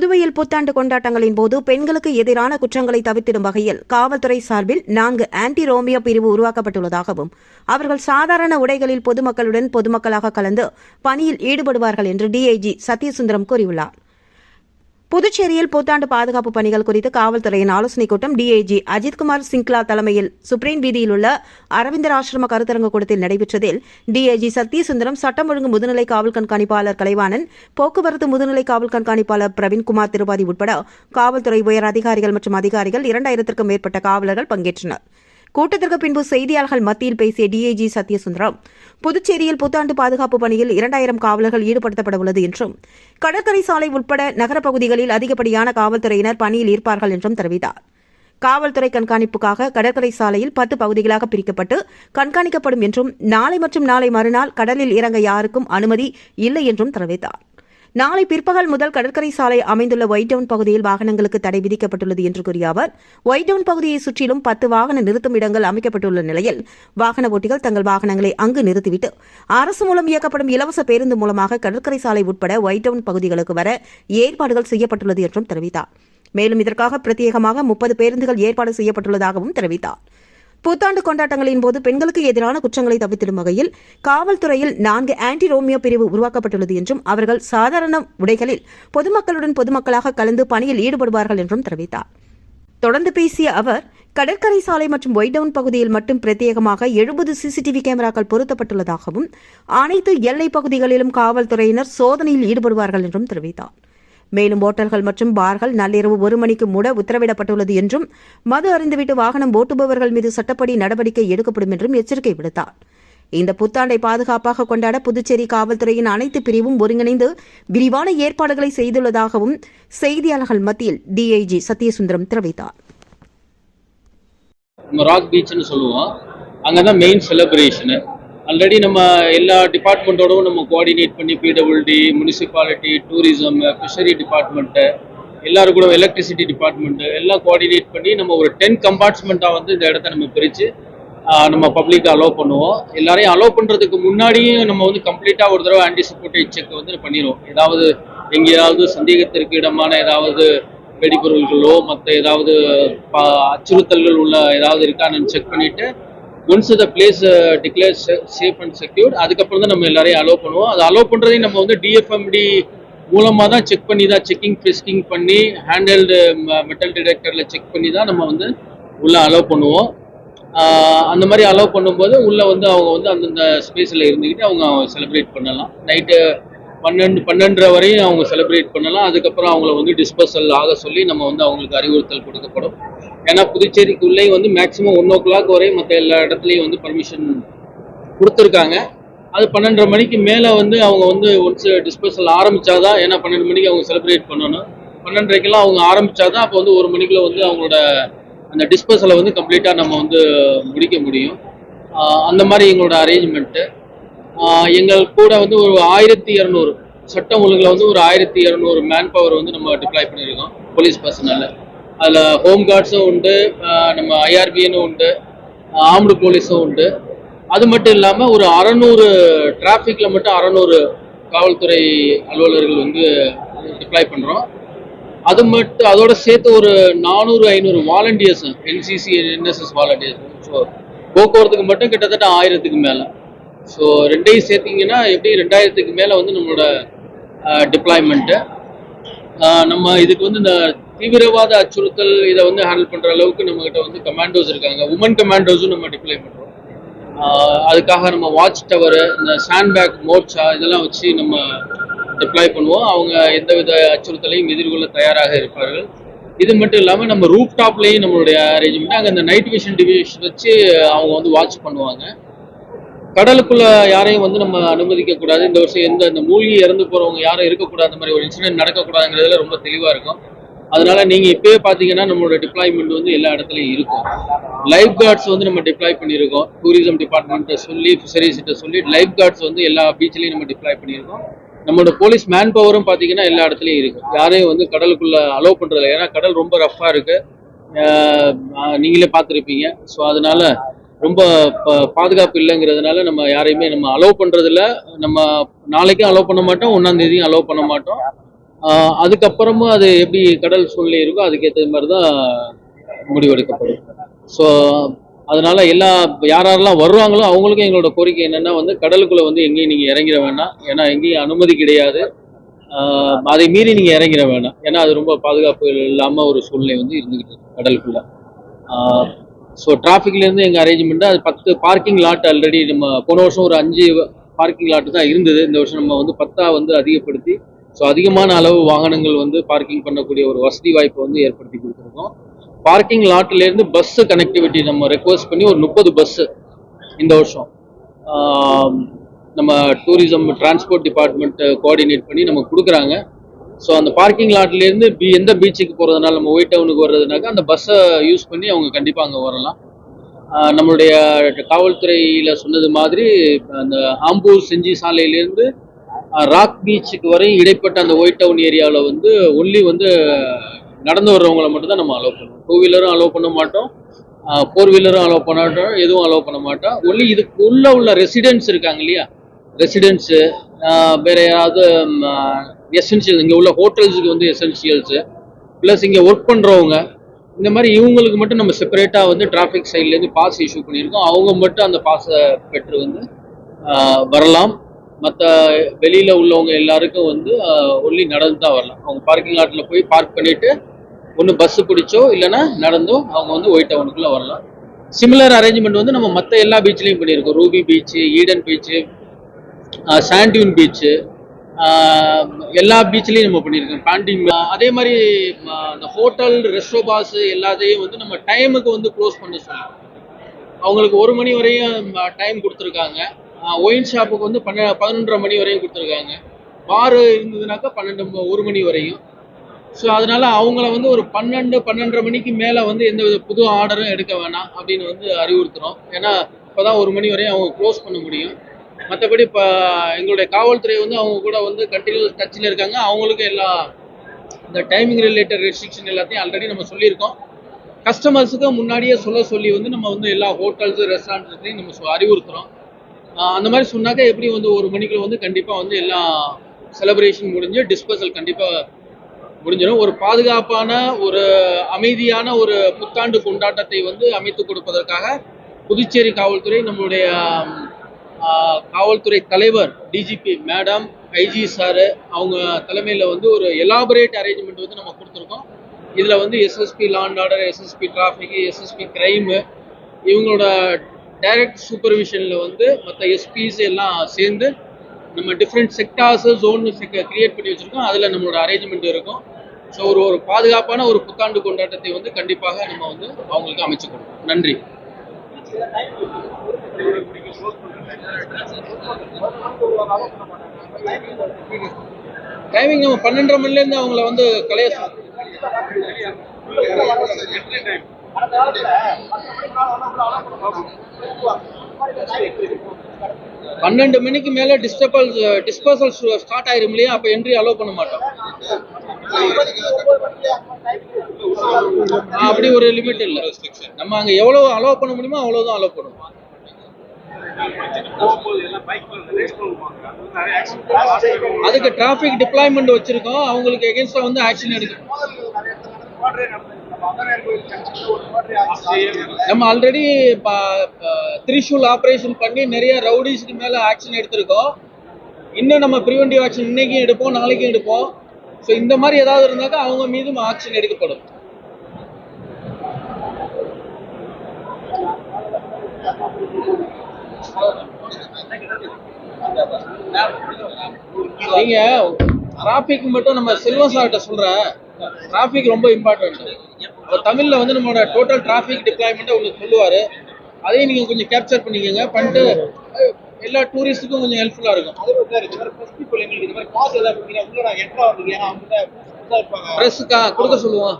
புதுவையில் புத்தாண்டு கொண்டாட்டங்களின் போது பெண்களுக்கு எதிரான குற்றங்களை தவிர்த்திடும் வகையில் காவல்துறை சார்பில் நான்கு ஆன்டி ரோமியோ பிரிவு உருவாக்கப்பட்டுள்ளதாகவும் அவர்கள் சாதாரண உடைகளில் பொதுமக்களுடன் பொதுமக்களாக கலந்து பணியில் ஈடுபடுவார்கள் என்று டிஐஜி சத்யசுந்தரம் கூறியுள்ளார். புதுச்சேரியில் புத்தாண்டு பாதுகாப்பு பணிகள் குறித்து காவல்துறையின் ஆலோசனைக் கூட்டம் டிஐஜி அஜித்குமார் சிங்க்லா தலைமையில் சுப்ரீம் வீதியில் உள்ள அரவிந்தர் ஆசிரம கருத்தரங்கு கூடத்தில் நடைபெற்றதில் டிஐஜி சத்யசுந்தரம் சட்டம் ஒழுங்கு முதுநிலை காவல் கண்காணிப்பாளர் கலைவாணன் போக்குவரத்து முதுநிலை காவல் கண்காணிப்பாளர் பிரவீன்குமார் திருபாதி உட்பட காவல்துறை உயர் அதிகாரிகள் மற்றும் அதிகாரிகள் இரண்டாயிரத்திற்கும் மேற்பட்ட காவலர்கள் பங்கேற்றனர். கூட்டத்திற்கு பின்பு செய்தியாளர்கள் மத்தியில் பேசிய டிஐஜி சத்யசுந்தரம் புதுச்சேரியில் புத்தாண்டு பாதுகாப்பு பணியில் இரண்டாயிரம் காவலர்கள் ஈடுபடுத்தப்பட உள்ளது என்றும் கடற்கரை சாலை உட்பட நகரப்பகுதிகளில் அதிகப்படியான காவல்துறையினர் பணியில் இருப்பார்கள் என்றும் தெரிவித்தார். காவல்துறை கண்காணிப்புக்காக கடற்கரை சாலையில் பத்து பகுதிகளாக பிரிக்கப்பட்டு கண்காணிக்கப்படும் என்றும் நாளை மற்றும் நாளை மறுநாள் கடலில் இறங்க யாருக்கும் அனுமதி இல்லை என்றும் தெரிவித்தார். நாளை பிற்பகல் முதல் கடற்கரை சாலை அமைந்துள்ள ஒயிட் டவுன் பகுதியில் வாகனங்களுக்கு தடை விதிக்கப்பட்டுள்ளது என்று கூறிய அவர் ஒயிட் டவுன் பகுதியை சுற்றிலும் பத்து வாகன நிறுத்தும் இடங்கள் அமைக்கப்பட்டுள்ள நிலையில் வாகன ஓட்டிகள் தங்கள் வாகனங்களை அங்கு நிறுத்திவிட்டு அரசு மூலம் இயக்கப்படும் இலவச பேருந்து மூலமாக கடற்கரை சாலை உட்பட ஒயிட் டவுன் பகுதிகளுக்கு வர ஏற்பாடுகள் செய்யப்பட்டுள்ளது என்றும் தெரிவித்தார். மேலும் இதற்காக பிரத்யேகமாக முப்பது பேருந்துகள் ஏற்பாடு செய்யப்பட்டுள்ளதாகவும் தெரிவித்தார். புத்தாண்டு கொண்டாட்டங்களின் போது பெண்களுக்கு எதிரான குற்றங்களை தவிர்த்திடும் வகையில் காவல்துறையில் நான்கு ஆன்டி ரோமியோ பிரிவு உருவாக்கப்பட்டுள்ளது என்றும் அவர்கள் சாதாரண உடைகளில் பொதுமக்களுடன் பொதுமக்களாக கலந்து பணியில் ஈடுபடுவார்கள் என்றும் தெரிவித்தார். தொடர்ந்து பேசிய அவர் கடற்கரை சாலை மற்றும் ஒய்டவுன் பகுதியில் மட்டும் பிரத்யேகமாக எழுபது சிசிடிவி கேமராக்கள் பொருத்தப்பட்டுள்ளதாகவும் அனைத்து எல்லைப் பகுதிகளிலும் காவல்துறையினர் சோதனையில் ஈடுபடுவார்கள் என்றும் தெரிவித்தார். மேலும் ஓட்டல்கள் மற்றும் பார்கள் நள்ளிரவு ஒரு மணிக்கு மூட உத்தரவிடப்பட்டுள்ளது என்றும் மது அறிந்துவிட்டு வாகனம் ஓட்டுபவர்கள் மீது சட்டப்படி நடவடிக்கை எடுக்கப்படும் என்றும் எச்சரிக்கை விடுத்தார். இந்த புத்தாண்டை பாதுகாப்பாக கொண்டாட புதுச்சேரி காவல்துறையின் அனைத்து பிரிவும் ஒருங்கிணைந்து விரிவான ஏற்பாடுகளை செய்துள்ளதாகவும் செய்தியாளர்கள் மத்தியில் டிஐஜி சத்யசுந்தரம் தெரிவித்தார். ராக் பீச்னு சொல்லுவோம். அங்கே தான் மெயின் செலிப்ரேஷனு ஆல்ரெடி நம்ம எல்லா டிபார்ட்மெண்ட்டோடவும் நம்ம கோஆர்டினேட் பண்ணி PWD municipality tourism fishery department எல்லாரும் கூட எலக்ட்ரிசிட்டி டிபார்ட்மெண்ட்டு எல்லாம் கோஆர்டினேட் பண்ணி நம்ம ஒரு டென் கம்பார்ட்மெண்ட்டாக வந்து இந்த இடத்த நம்ம பிரித்து நம்ம பப்ளிக்கை அலோவ் பண்ணுவோம். எல்லாரையும் அலோவ் பண்ணுறதுக்கு முன்னாடியும் நம்ம வந்து கம்ப்ளீட்டாக ஒரு தடவை ஆன்டிசிபேட்டட் செக் வந்து பண்ணிடுவோம். ஏதாவது எங்கேயாவது சந்தேகத்திற்கு இடமான ஏதாவது வெடிபொருள்களோ மற்ற ஏதாவது அச்சுறுத்தல்கள் உள்ள ஏதாவது இருக்கான்னு செக் பண்ணிவிட்டு once the place declare safe and secure அதுக்கப்புறம் தான் நம்ம எல்லாரையும் அலோவ் பண்ணுவோம். அது அலோவ் பண்ணுறதையும் நம்ம வந்து டிஎஃப்எம்டி மூலமாக தான் செக் பண்ணி தான் செக்கிங் ஃபிஸ்டிங் பண்ணி ஹேண்டல்டு மெட்டல் டிடெக்டரில் செக் பண்ணி தான் நம்ம வந்து உள்ளே அலோவ் பண்ணுவோம். அந்த மாதிரி அலோவ் பண்ணும்போது உள்ளே வந்து அவங்க வந்து அந்தந்த ஸ்பேஸில் இருந்துக்கிட்டு அவங்க செலிப்ரேட் பண்ணலாம். நைட்டு பன்னெண்டு பன்னெண்டரை வரையும் அவங்க செலிப்ரேட் பண்ணலாம். அதுக்கப்புறம் அவங்கள வந்து டிஸ்பர்சல் ஆக சொல்லி நம்ம வந்து அவங்களுக்கு அறிவுறுத்தல் கொடுக்கப்படும். ஏன்னா புதுச்சேரிக்குள்ளே வந்து மேக்ஸிமம் ஒன் ஓ கிளாக் வரையும் மற்ற எல்லா இடத்துலையும் வந்து பர்மிஷன் கொடுத்துருக்காங்க. அது பன்னெண்டரை மணிக்கு மேலே வந்து அவங்க வந்து ஒன்ஸ் டிஸ்பர்சல் ஆரம்பித்தாதான் ஏன்னா பன்னெண்டு மணிக்கு அவங்க செலிப்ரேட் பண்ணணும். பன்னெண்டரைக்கெல்லாம் அவங்க ஆரம்பித்தாதான் அப்போ வந்து ஒரு மணிக்குள்ள வந்து அவங்களோட அந்த டிஸ்பர்சலை வந்து கம்ப்ளீட்டாக நம்ம வந்து முடிக்க முடியும். அந்த மாதிரி எங்களோட அரேஞ்ச்மெண்ட்டு எங்கள் கூட வந்து ஒரு ஆயிரத்தி இரநூறு சட்டம் ஒழுங்கில் வந்து ஒரு ஆயிரத்தி இரநூறு மேன் பவர் வந்து நம்ம டிப்ளாய் பண்ணியிருக்கோம் போலீஸ் பர்சனலில் அதில் ஹோம் கார்ட்ஸும் உண்டு நம்ம ஐஆர்பிஎனும் உண்டு ஆர்ம்டு போலீஸும் உண்டு. அது மட்டும் இல்லாமல் ஒரு அறநூறு டிராஃபிக்கில் மட்டும் அறநூறு காவல்துறை அலுவலர்கள் வந்து டிப்ளாய் பண்ணுறோம் அது மட்டும் அதோட சேர்த்து ஒரு நானூறு ஐநூறு volunteers NCC NSS volunteers so போக்குவரத்துக்கு மட்டும் கிட்டத்தட்ட ஆயிரத்துக்கு மேலே. ஸோ ரெண்டையும் சேர்த்திங்கன்னா எப்படி ரெண்டாயிரத்துக்கு மேலே வந்து நம்மளோட டிப்ளாய்மெண்ட்டு நம்ம இதுக்கு வந்து இந்த தீவிரவாத அச்சுறுத்தல் இதை வந்து ஹேண்டில் பண்ணுற அளவுக்கு நம்மகிட்ட வந்து கமாண்டோஸ் இருக்காங்க. உமன் கமாண்டோஸும் நம்ம டிப்ளை பண்ணுறோம் அதுக்காக நம்ம வாட்ச் டவரு இந்த சாண்ட்பேக் மோர்ச்சா இதெல்லாம் வச்சு நம்ம டிப்ளாய் பண்ணுவோம். அவங்க எந்தவித அச்சுறுத்தலையும் எதிர்கொள்ள தயாராக இருப்பார்கள். இது மட்டும் இல்லாமல் நம்ம ரூப் டாப்லேயும் நம்மளுடைய அரேஞ்ச்மெண்ட் அங்கே அந்த நைட் விஷன் டிவிஷன் வச்சு அவங்க வந்து வாட்ச் பண்ணுவாங்க. கடலுக்குள்ள யாரையும் வந்து நம்ம அனுமதிக்க கூடாது. இந்த வருஷம் எந்த இந்த மூழ்கி இறந்து போறவங்க யாரும் இருக்கக்கூடாது. அந்த மாதிரி ஒரு இன்சிடென்ட் நடக்கக்கூடாதுங்கிறதுல ரொம்ப தெளிவா இருக்கும். அதனால நீங்க இப்பயே பாத்தீங்கன்னா நம்மளோட டிப்ளாய்மெண்ட் வந்து எல்லா இடத்துலயும் இருக்கும். லைஃப் கார்ட்ஸ் வந்து நம்ம டிப்ளாய் பண்ணியிருக்கோம். டூரிசம் டிபார்ட்மெண்ட்டை சொல்லி ஃபிஷரிஸ்கிட்ட சொல்லி லைஃப் கார்ட்ஸ் வந்து எல்லா பீச்லயும் நம்ம டிப்ளாய் பண்ணியிருக்கோம். நம்மளோட போலீஸ் மேன் பவரும் பாத்தீங்கன்னா எல்லா இடத்துலயும் இருக்கும் யாரையும் வந்து கடலுக்குள்ள அலோவ் பண்றது ஏன்னா கடல் ரொம்ப ரஃப்பாக இருக்கு. நீங்களே பார்த்துருப்பீங்க. ஸோ அதனால ரொம்ப ப- பாதுகாப்பு இல்லைங்கிறதுனால நம்ம யாரையுமே நம்ம அலோவ் பண்ணுறதில்ல நம்ம நாளைக்கும் அலோவ் பண்ண மாட்டோம் ஒன்றாந்தேதியும் அலோவ் பண்ண மாட்டோம். அதுக்கப்புறமும் அது எப்படி கடல் சூழ்நிலை இருக்கோ அதுக்கேற்ற மாதிரி தான் முடிவெடுக்கப்படும். ஸோ அதனால எல்லா யார் யாரெல்லாம் வருவாங்களோ அவங்களுக்கும் எங்களோட கோரிக்கை என்னென்னா வந்து கடலுக்குள்ளே வந்து எங்கேயும் நீங்கள் இறங்கிட வேண்டாம் ஏன்னா எங்கேயும் அனுமதி கிடையாது. அதை மீறி நீங்கள் இறங்கிட வேண்டாம் ஏன்னா அது ரொம்ப பாதுகாப்பு இல்லாமல் ஒரு சூழ்நிலை வந்து இருந்துக்கிட்டு இருக்கு கடலுக்குள்ளே. ஸோ டிராஃபிக்லேருந்து எங்கள் அரேஞ்ச்மெண்ட்டு அது பத்து பார்க்கிங் லாட் ஆல்ரெடி நம்ம போன வருஷம் ஒரு அஞ்சு பார்க்கிங் லாட்டு தான் இருந்தது. இந்த வருஷம் நம்ம வந்து பத்தா வந்து அதிகப்படுத்தி ஸோ அதிகமான அளவு வாகனங்கள் வந்து பார்க்கிங் பண்ணக்கூடிய ஒரு வசதி வாய்ப்பை வந்து ஏற்படுத்தி கொடுத்துருக்கோம். பார்க்கிங் லாட்லேருந்து பஸ்ஸு கனெக்டிவிட்டி நம்ம ரெக்வஸ்ட் பண்ணி ஒரு முப்பது பஸ்ஸு இந்த வருஷம். நம்ம டூரிசம் டிரான்ஸ்போர்ட் டிபார்ட்மெண்ட்டை கோஆர்டினேட் பண்ணி நமக்கு கொடுக்குறாங்க. ஸோ அந்த பார்க்கிங் லாட்லேருந்து பீ எந்த பீச்சுக்கு போகிறதுனால நம்ம ஒயிட் டவுனுக்கு வர்றதுனாக்கா அந்த பஸ்ஸை யூஸ் பண்ணி அவங்க கண்டிப்பாக அங்கே வரலாம். நம்மளுடைய காவல்துறையில் சொன்னது மாதிரி அந்த ஆம்பூர் செஞ்சி சாலையிலேருந்து ராக் பீச்சுக்கு வரையும் இடைப்பட்ட அந்த ஒயிட் டவுன் ஏரியாவில் வந்து ஒன்லி வந்து நடந்து வர்றவங்கள மட்டும்தான் நம்ம அலோவ் பண்ணுவோம். டூ வீலரும் அலோவ் பண்ண மாட்டோம். ஃபோர் வீலரும் அலோவ் பண்ண மாட்டோம் எதுவும் அலோவ் பண்ண மாட்டோம். ஒன்லி இதுக்கு உள்ள உள்ள ரெசிடென்ட்ஸ் இருக்காங்க இல்லையா? ரெசிடென்ட்ஸு வேறு யாராவது எசென்ஷியல் இங்கே உள்ள ஹோட்டல்ஸுக்கு வந்து எசென்ஷியல்ஸு ப்ளஸ் இங்கே ஒர்க் பண்ணுறவங்க இந்த மாதிரி இவங்களுக்கு மட்டும் நம்ம செப்பரேட்டாக வந்து டிராஃபிக் சைட்லேருந்து பாஸ் இஷ்யூ பண்ணியிருக்கோம். அவங்க மட்டும் அந்த பாஸை பெற்று வந்து வரலாம். மற்ற வெளியில் உள்ளவங்க எல்லாருக்கும் வந்து ஒன்லி நடந்து தான் வரலாம். அவங்க பார்க்கிங் லாட்டில் போய் பார்க் பண்ணிவிட்டு ஒன்று பஸ்ஸு பிடிச்சோ இல்லைன்னா நடந்தோ அவங்க வந்து ஒயிட் டவுனுக்குள்ளே வரலாம். சிமிலர் அரேஞ்ச்மெண்ட் வந்து நம்ம மற்ற எல்லா பீச்லேயும் பண்ணியிருக்கோம். Ruby beach Eden beach sand dune beach எல்லா பீச்லேயும் நம்ம பண்ணியிருக்கோம். பேண்டிங் அதே மாதிரி இந்த ஹோட்டல் ரெஸ்டோ பாஸ் எல்லாத்தையும் வந்து நம்ம டைமுக்கு வந்து க்ளோஸ் பண்ண சொல்லி அவங்களுக்கு ஒரு மணி வரையும் டைம் கொடுத்துருக்காங்க. ஒயின் ஷாப்புக்கு வந்து பன்ன பதினொன்றரை மணி வரையும் கொடுத்துருக்காங்க. பார் இருந்ததுனாக்கா பன்னெண்டு ஒரு மணி வரையும். ஸோ அதனால அவங்கள வந்து ஒரு பன்னெண்டு பன்னெண்டரை மணிக்கு மேலே வந்து எந்த வித புது ஆர்டரும் எடுக்க வேணாம் அப்படின்னு வந்து அறிவுறுத்துகிறோம் ஏன்னா இப்போதான் ஒரு மணி வரையும் அவங்க க்ளோஸ் பண்ண முடியும். மற்றபடி இப்போ எங்களுடைய காவல்துறை வந்து அவங்க கூட வந்து கண்டினியூஸ் டச்சில் இருக்காங்க. அவங்களுக்கும் எல்லா இந்த டைமிங் ரிலேட்டட் ரெஸ்ட்ரிக்ஷன் எல்லாத்தையும் ஆல்ரெடி நம்ம சொல்லியிருக்கோம். கஸ்டமர்ஸுக்கு முன்னாடியே சொல்ல சொல்லி வந்து நம்ம வந்து எல்லா ஹோட்டல்ஸு ரெஸ்டாரண்ட்ஸ்லையும் நம்ம அறிவுறுத்துகிறோம் அந்த மாதிரி சொன்னாக்கா எப்படி வந்து ஒரு மணிக்குள்ள வந்து கண்டிப்பாக வந்து எல்லா செலப்ரேஷன் முடிஞ்சு டிஸ்போசல் கண்டிப்பாக முடிஞ்சிடும் ஒரு பாதுகாப்பான ஒரு அமைதியான ஒரு புத்தாண்டு கொண்டாட்டத்தை வந்து அமைத்து கொடுப்பதற்காக புதுச்சேரி காவல்துறை நம்மளுடைய காவல்துறை தலைவர் டிஜிபி மேடம் ஐஜி சாரு அவங்க தலைமையில் வந்து ஒரு எலாபரேட் அரேஞ்ச்மெண்ட் வந்து நம்ம கொடுத்துருக்கோம். இதில் வந்து SSP land order SSP traffic SSP crime இவங்களோட டைரக்ட் சூப்பர்விஷனில் வந்து மற்ற எஸ்பிஸ் எல்லாம் சேர்ந்து நம்ம டிஃப்ரெண்ட் செக்டார்ஸ் ஜோன் கிரியேட் பண்ணி வச்சுருக்கோம். அதில் நம்மளோட அரேஞ்ச்மெண்ட் இருக்கும். ஸோ ஒரு ஒரு பாதுகாப்பான ஒரு புத்தாண்டு கொண்டாட்டத்தை வந்து கண்டிப்பாக நம்ம வந்து அவங்களுக்கு அமைச்சு கொடுக்கணும் நன்றி. டைமிங் நம்ம பன்னெண்டரை மணிலேருந்து அவங்கள வந்து கலைய பன்னெண்டு மணிக்கு மேல டிஸ்டர்பல் டிஸ்போசல் ஸ்டார்ட் ஆயிரும் இல்லையா? அப்போ என்ட்ரி அலோவ் பண்ண மாட்டோம். அப்படி ஒரு லிமிட் இல்லை. நம்ம அங்கே எவ்வளவு அலோவ் பண்ண முடியுமோ அவ்வளவுதான் அலோவ் பண்ணுவோம். அதுக்கு டிராஃபிக் டிப்ளாய்மெண்ட் வச்சிருக்கோம். அவங்களுக்கு எகென்ஸ்டா வந்து ஆக்ஷன் எடுக்கணும். நம்ம ஆல்ரெடி திரிஷூல் ஆபரேஷன் பண்ணி நிறைய ரவுடிஸ்க்கு மேல ஆக்ஷன் எடுத்திருக்கோம். இன்னும் நம்ம ப்ரிவென்டிவ் ஆக்ஷன் இன்னைக்கும் எடுப்போம் நாளைக்கும் எடுப்போம். ஸோ இந்த மாதிரி ஏதாவது இருந்தாக்கா அவங்க மீதும் ஆக்ஷன் எடுக்கப்படும். நீங்க டிராபிக் மட்டும் நம்ம செல்வம் சார்கிட்ட சொல்றேன் டிராபிக் ரொம்ப இம்பார்ட்டன்ட் தமிழ்ல வந்து நம்மளோட டோட்டல் டிராபிக் டிப்ளாய்மெண்ட்டை உங்களுக்கு சொல்லுவாரு. அதையும் நீங்க கொஞ்சம் கேப்சர் பண்ணிக்கோங்க. பண்ணிட்டு எல்லா டூரிஸ்ட்டுக்கும் கொஞ்சம் ஹெல்ப்ஃபுல்லா இருக்கும். ப்ரெஸ்ஸுக்கா கொடுக்க சொல்லுவோம்.